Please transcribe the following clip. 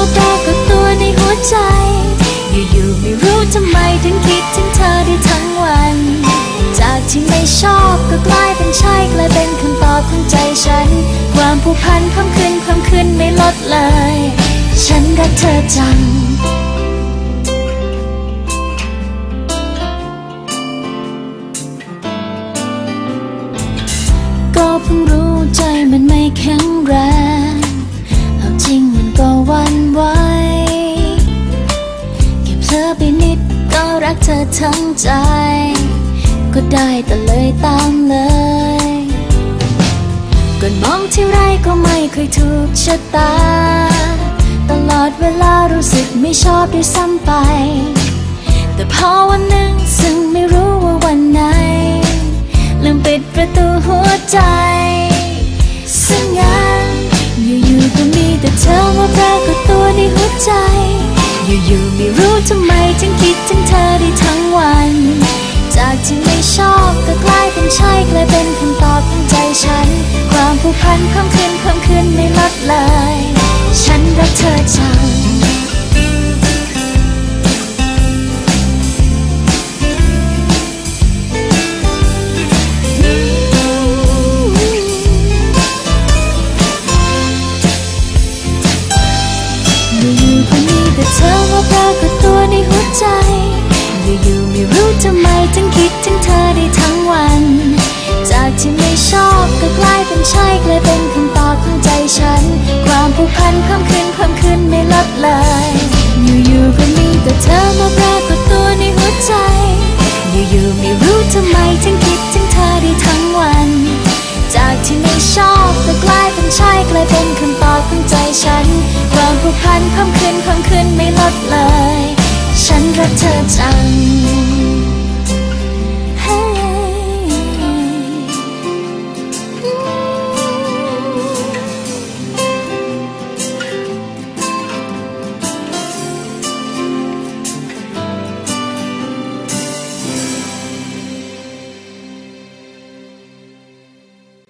เธอมาปรากฏตัวในหัวใจ อยู่ๆไม่รู้ทำไมถึงคิดถึงเธอได้ทั้งวัน จากที่ไม่ชอบก็กลายเป็นใช่กลายเป็นคำตอบของใจฉัน ความผูกพันเพิ่มขึ้นเพิ่มขึ้นไม่ลดเลย ฉันรักเธอจังก็เพิ่งรู้ใจมันไม่แข็ง ทั้งใจ ก็ได้แต่เลยตามเลยก่อนมองที่ไรก็ไม่เคยถูกชะตา ตลอดเวลารู้สึกไม่ชอบด้วยซ้ำไป แต่พอวันหนึ่งซึ่งไม่รู้ว่าวันไหน ลืมปิดประตูหัวใจซึ่งงั้นอยู่ๆก็มีแต่เธอมาปรากฏตัวในหัวใจ อยู่ๆม่รู้ทำไม พันเพิ่มขึ้นเพิ่มขึ้นไม่ลดเลย ฉันรักเธอจังอยู่ๆก็มีแต่เธอมาปรากฏ รู้ทำไมถึงคิดถึงเธอได้ทั้งวัน จากที่ไม่ชอบแต่กลายเป็นใช่กลายเป็นคำตอบของใจฉันความผูกพันเพิ่มขึ้นเพิ่มขึ้น